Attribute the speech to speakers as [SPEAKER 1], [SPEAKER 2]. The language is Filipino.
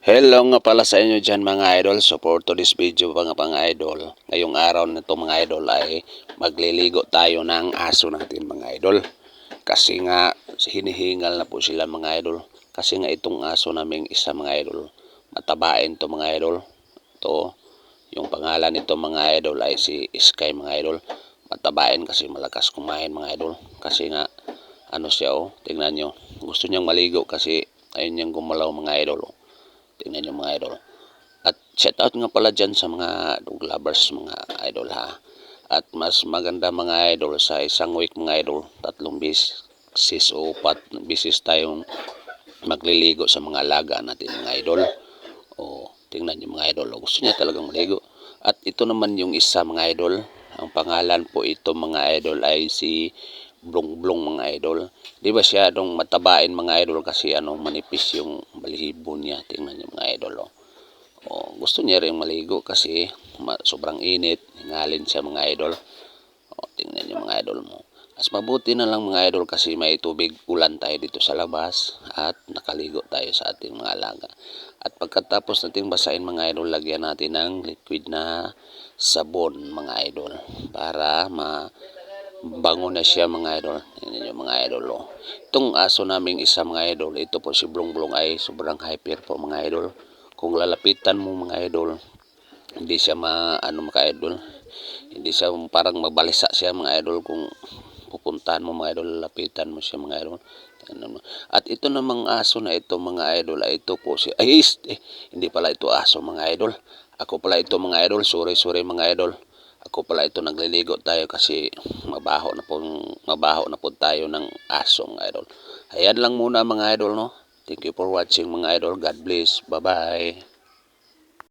[SPEAKER 1] Hello nga pala sa inyo dyan mga idol. So for today's video mga pang idol, ngayong araw na mga idol ay magliligo tayo ng aso natin mga idol. Kasi nga hinihingal na po sila mga idol. Kasi nga itong aso naming isa mga idol, matabain to mga idol. To, yung pangalan nito mga idol ay si Sky mga idol. Matabain kasi malakas kumain mga idol. Kasi nga ano siya oh, tingnan nyo. Gusto niyang maligo kasi ayun niyang gumalaw mga idol oh. Tingnan nyo mga idol. At shout out nga pala dyan sa mga dog lovers mga idol ha. At mas maganda mga idol sa isang week mga idol, tatlong bisis o pat bisis tayong magliligo sa mga alaga natin mga idol. O tingnan nyo mga idol, o, gusto niya talagang maligo. At ito naman yung isa mga idol. Ang pangalan po ito mga idol ay si Blong Blong mga idol. Di ba siya dong matabain mga idol kasi ano manipis yung balihibo niya. Tingnan niyo mga idol oh. Oh, gusto niya rin maligo kasi sobrang init. Hingalin siya mga idol. Oh, tingnan niyo mga idol mo. Mas mabuti na lang mga idol kasi may tubig ulan tayo dito sa labas at nakaligo tayo sa ating mga alaga. At pagkatapos nating basahin mga idol, lagyan natin ng liquid na sabon mga idol para ma bango na siya mga idol. Yan yung mga idol. Oh. Itong aso naming isa mga idol, ito po si Blong Blong ay sobrang hyper po mga idol. Kung lalapitan mo mga idol, hindi siya ma ano mga idol. Hindi siya parang mabalisa siya mga idol kung pupuntahan mo mga idol, lapitan mo siya mga idol. Mo. At ito namang aso na ito mga idol, ay ito po si ay eh, hindi pala ito aso mga idol. Ako pala ito mga idol, sorry sorry mga idol. Ako pala ito nagliligo tayo kasi mabaho na po mabaho na po tayo ng asong idol. Ayan lang muna mga idol no. Thank you for watching mga idol. God bless. Bye-bye.